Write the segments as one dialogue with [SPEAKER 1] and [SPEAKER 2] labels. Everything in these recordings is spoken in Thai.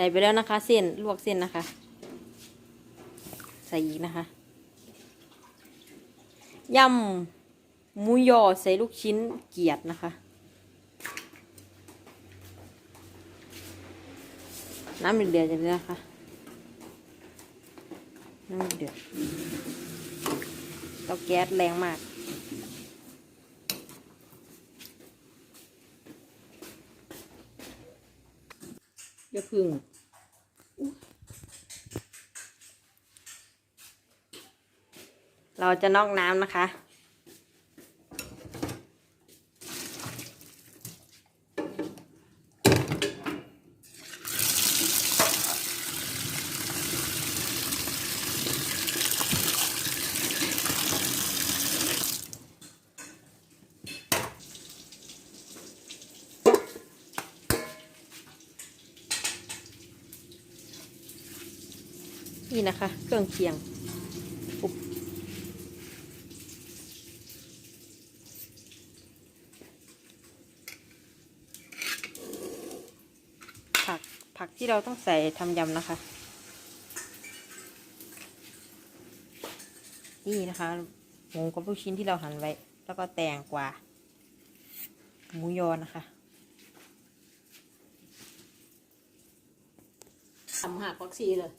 [SPEAKER 1] ส่ไปแล้วนะคะ เส้นลวกเส้นนะคะ ใส่อีกนะคะยำหมูยอใส่ลูกชิ้นเกียดนะคะ น้ำเดือดๆจะเลยนะคะน้ำเดือดเตาแก๊สแรงมากอย่าพึ่ง เราจะนอกน้ำนะคะนี่นะคะ เครื่องเคียง ผักผักที่เราต้องใส่ทำยำนะคะ นี่นะคะหมูกับลูกชิ้นที่เราหั่นไว้ แล้วก็แตงกวาหมูยอนะคะทำหักวัคซีเลย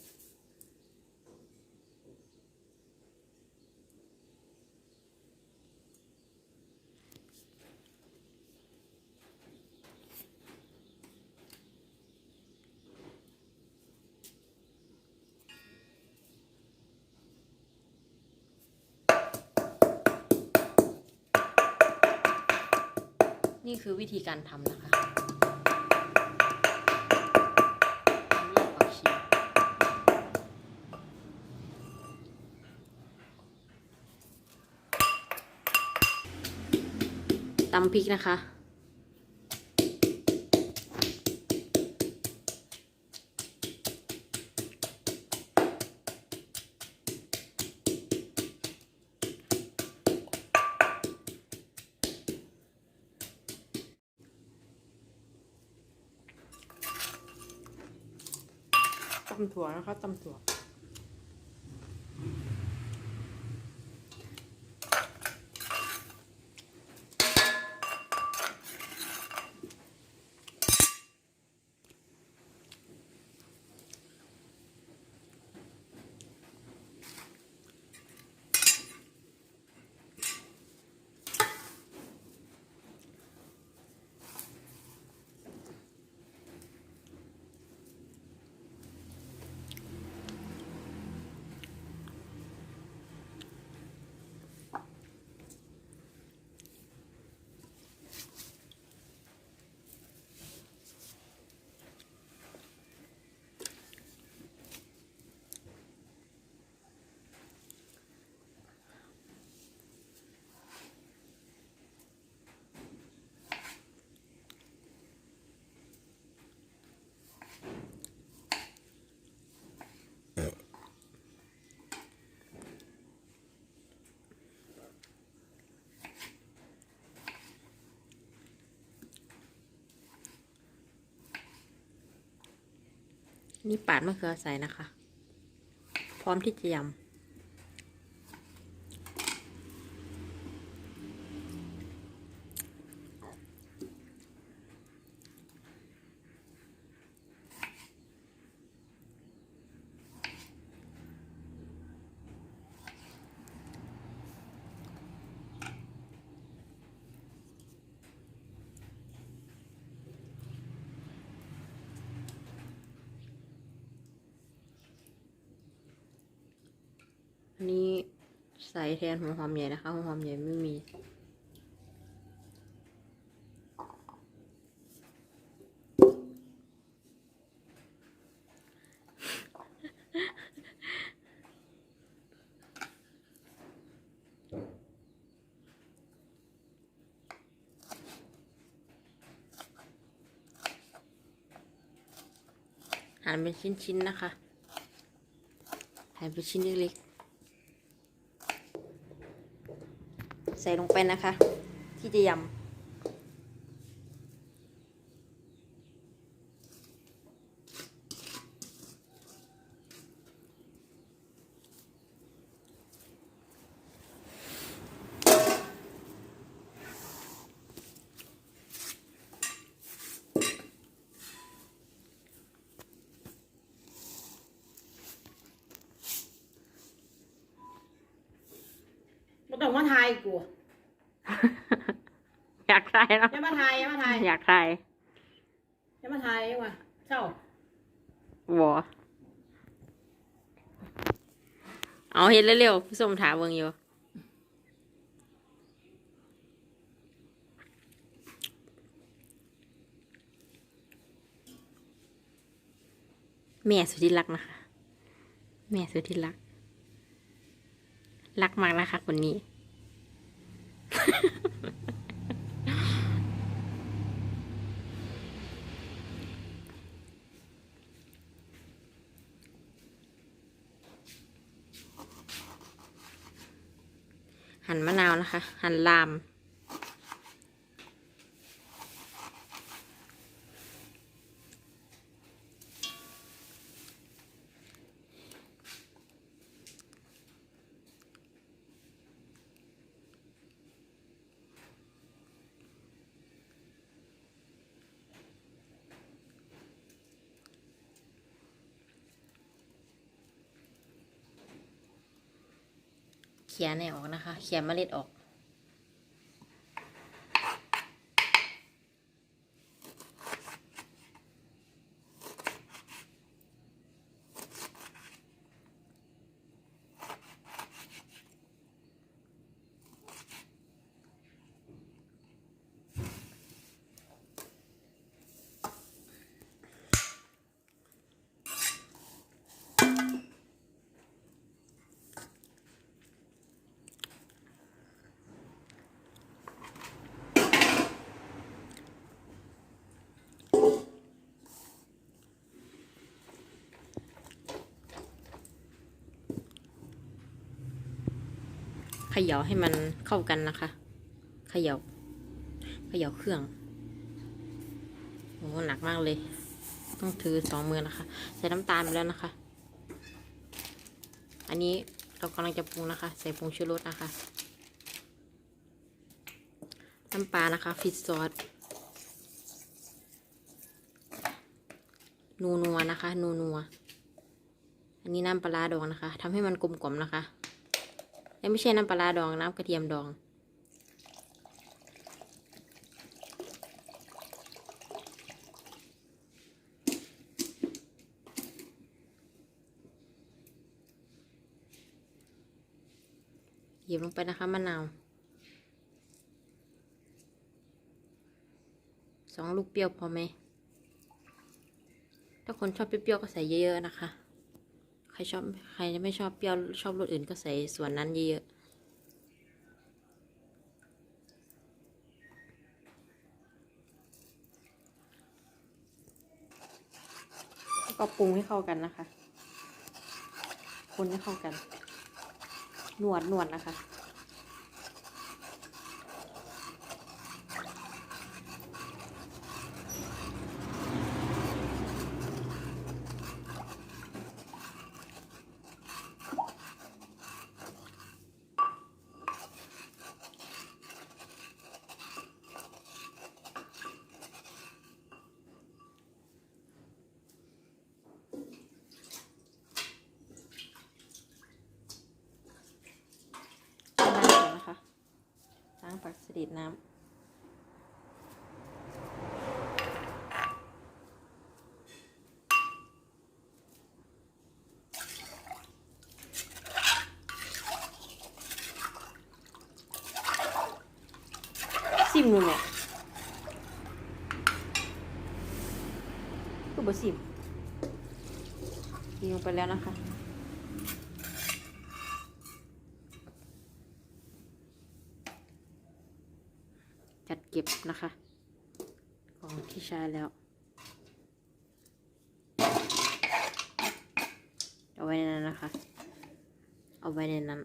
[SPEAKER 1] นี่คือวิธีการทำนะคะตำพริกนะคะ ถั่วนะคะตำถั่ว นี่ปาดมะเขือใส่นะคะ พร้อมที่จะยำ อันนี้ใส่แทนหัวหอมใหญ่นะคะหัวหอมใหญ่ไม่มี หั่นเป็นชิ้นๆนะคะหั่นเป็นชิ้นเล็กๆ ใส่ลงไปนะคะ ที่จะยำ
[SPEAKER 2] ต้องมาทายกู
[SPEAKER 1] อยากทายเนาะ
[SPEAKER 2] อย่ามาทายอย่ามาทาย
[SPEAKER 1] อยากทาย
[SPEAKER 2] อย่ามาทายว่ะเศร้า
[SPEAKER 1] บอเอาเห็นเร็วๆผู้ชมถามเบิ่งอยู่แม่สุดที่รักนะคะ แม่สุดที่รัก รักมากนะคะคนนี้ หั่นมะนาวนะคะ หั่นลาม ขียในออกนะคะ เขียเมล็ดออก ย่าให้มันเข้ากันนะคะเขย่าเขย่าเครื่องโอ้หนักมากเลย ต้องถือสองมือนะคะ ใส่น้ำตาลไปแล้วนะคะ อันนี้เรากำลังจะปรุงนะคะ ใส่ผงชูรสนะคะน้ำปลานะคะฟิตซอสนูนัวนะคะ นูนัว อันนี้น้ำปลาดองนะคะทำให้มันกลมกล่อมนะคะ และไม่ใช่น้ำปลาดองน้ำกระเทียมดอง หยิบลงไปนะคะมะนาวสองลูกเปรี้ยวพอไหมถ้าคนชอบเปรี้ยวก็ใส่เยอะๆนะคะ รชอบใครไม่ชอบเปรี้ยวชอบรสอื่นก็ใส่ส่วนนั้นเยอะแล้วก็ปรุงให้เข้ากันนะคะ คนให้เข้ากันนวดนวดนะคะ ล้างก่อนนะคะ ล้างปักสดิดน้ำซิมดูแม่ยก็บ่ซิมยิงลงไปแล้วนะคะ เก็บนะคะ ของที่ใช้แล้วเอาไว้ในนั้นนะคะ เอาไว้ในนั้น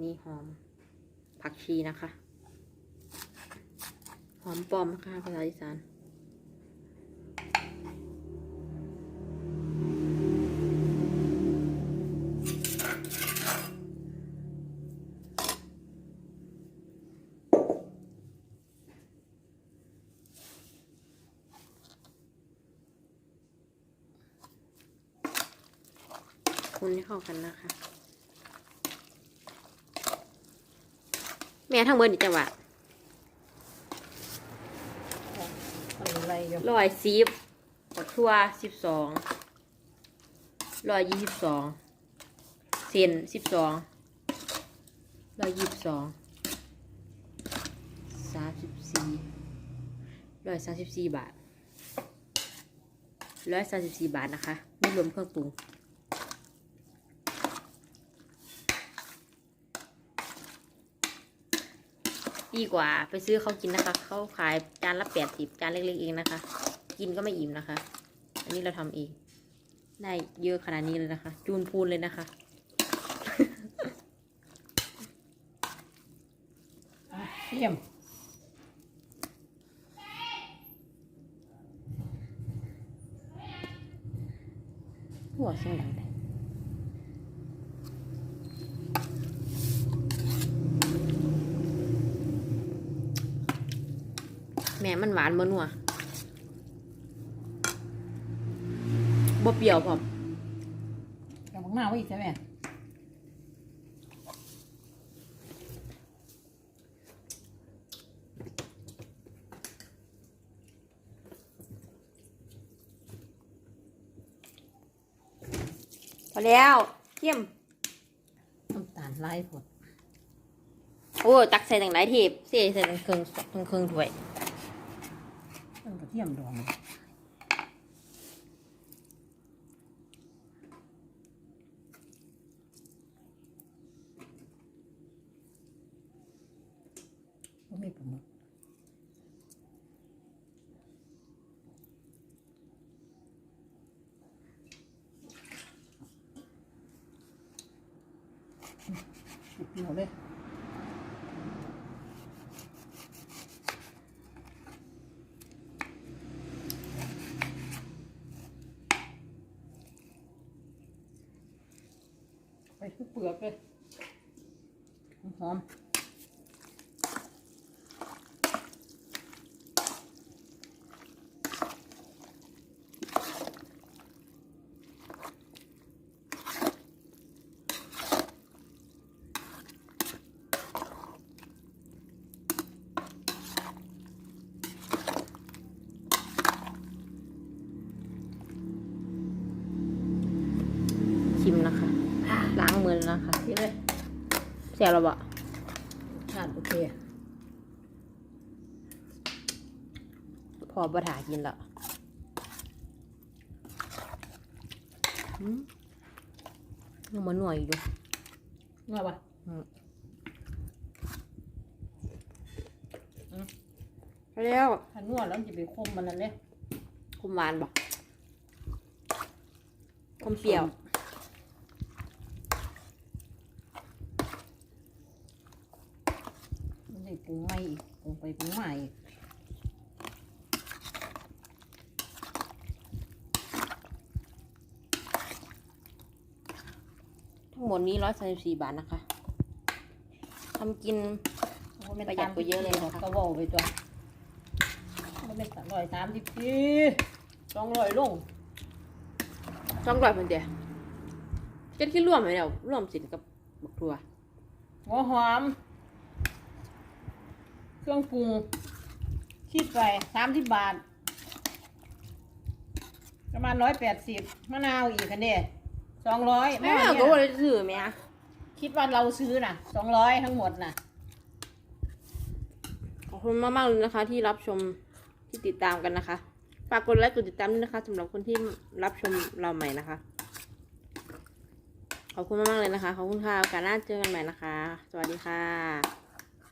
[SPEAKER 1] นี่หอมผักชีนะคะ หอมปลอมนะคะภาษาอีสาน คนให้เข้ากันนะคะ แม่ทั้งเบิดนี่จะว่า
[SPEAKER 2] มันอะไรอยู่
[SPEAKER 1] ร้อยสิบปักทั่วสิบสองร้อยยี่สิบสองเซนสิบสองร้อยยี่สิบสองสามสิบสี่ร้อยสามสิบสี่บาทร้อยสามสิบสี่บาทนะคะ ไม่รวมเครื่องปรุง ดีกว่าไปซื้อเขากินนะคะ เขาขายจานละแปดสิบจานเล็กๆเองนะคะ กินก็ไม่อิ่มนะคะ อันนี้เราทำเอง ได้เยอะขนาดนี้เลยนะคะ จูนพูนเลยนะคะ
[SPEAKER 2] อะเยี่ยม
[SPEAKER 1] หัวเสียงดัง แม่มันหวานบนัวบ่เปรี้ยวพร้อม
[SPEAKER 2] กับบักหน้าไว้อีกใช่ไหม
[SPEAKER 1] พอแล้วเยี่ยม
[SPEAKER 2] น้ำตาลไล่ผด
[SPEAKER 1] โอ้ ตักใส่ตั้งหลายทีบเสียใส่ตั้งเครื่องตั้งเครื่องถ้วย
[SPEAKER 2] ต้นกระ เทียมดองบ่มีปลาหมึกเปรี้ยวเลย ไปคือ เปลือกเลยหอม
[SPEAKER 1] ชิมนะคะ ล้างมือแล้วนะคะ
[SPEAKER 2] นี่เลย
[SPEAKER 1] เสียแล้วบ่
[SPEAKER 2] รสชาติโอเค
[SPEAKER 1] พอประถากินแล้วอืมยังมันหน่วยอยู่
[SPEAKER 2] ว่าปะ
[SPEAKER 1] ไปแล้ว
[SPEAKER 2] ถ้านวดแล้วมันจะไปคมมันนั่นเลย
[SPEAKER 1] คุมหวานบ่คุมเปรี้ยว
[SPEAKER 2] มันจะ ปรุงไม่อีกปรุงไปปรุงมาอีก
[SPEAKER 1] ทั้งหมดนี้ร้อยสามสิบสี่บาทนะคะทำกิน
[SPEAKER 2] ไม่
[SPEAKER 1] ประหยัดกว่าเยอะเลยนะคะ
[SPEAKER 2] ก็เว่าไปตัวมันเป็นสามร้อยสามสิบปีสองร้อยลง
[SPEAKER 1] จ้องร่อยมันเดียวจะคิดร่วมไหมเดี๋ยวร่วมสินกับบักทัว
[SPEAKER 2] หัวหอม เครื่องปรุงคิดไปสามสิบบาท ประมาณร้อยแปดสิบมะนาวอีกกันเด้สองร้อย
[SPEAKER 1] แม่ก็ว่าจะซื้อไหมอะ
[SPEAKER 2] คิดว่าเราซื้อน่ะสองร้อยทั้งหมดน่ะ
[SPEAKER 1] ขอบคุณมากๆเลยนะคะ ที่รับชมที่ติดตามกันนะคะ ฝากกดไลค์กดติดตามด้วยนะคะสำหรับคนที่รับชมเราใหม่นะคะ ขอบคุณมากๆเลยนะคะ ขอบคุณค่ะโอกาสหน้าเจอกันใหม่นะคะ สวัสดีค่ะ